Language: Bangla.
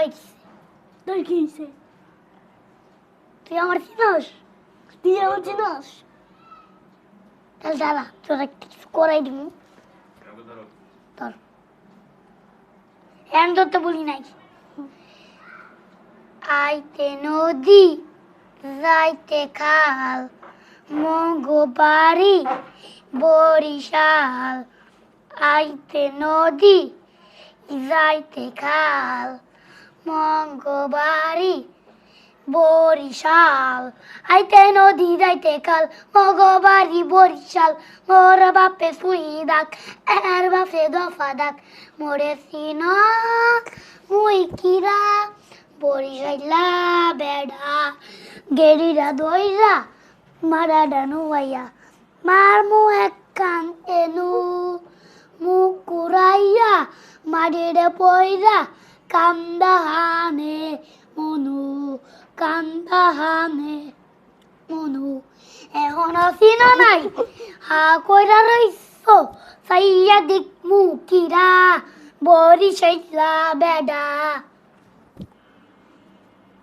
হয়েছে তোর কি হয়েছে তুই আমার চিনস তুই আমার চিনস তাহলে দাদা তোর একটা কিছু করাই দিব। তোর এখন তোর তো বলি নাই। আইতে নদী, যাইতে খাল মগো বাড়ি বরিশাল। আইতে নদী, যাইতে খাল। মঙ্গো বাড়ি বরিশাল। আইতে নদী যাইতে কাল মগবাড়ি বরিশাল। মোর বাপে সুই দাগ, এর বাপে দফা দাগ। মোরে মুই কিরা, বরিশাইলা বেড়া। গেরিরা দইরা, মারা ডানু আইয়া। মার মু এক কান এনু, মুখ কুড়াইয়া মাটিরে পয়রা কান্দা হানে মনু, কান্দাহানে মনু। এখন আসিন নাই? হা কইরা রইছ? সাইয়া দিক মুকিরা বরি সাইলা বেডা।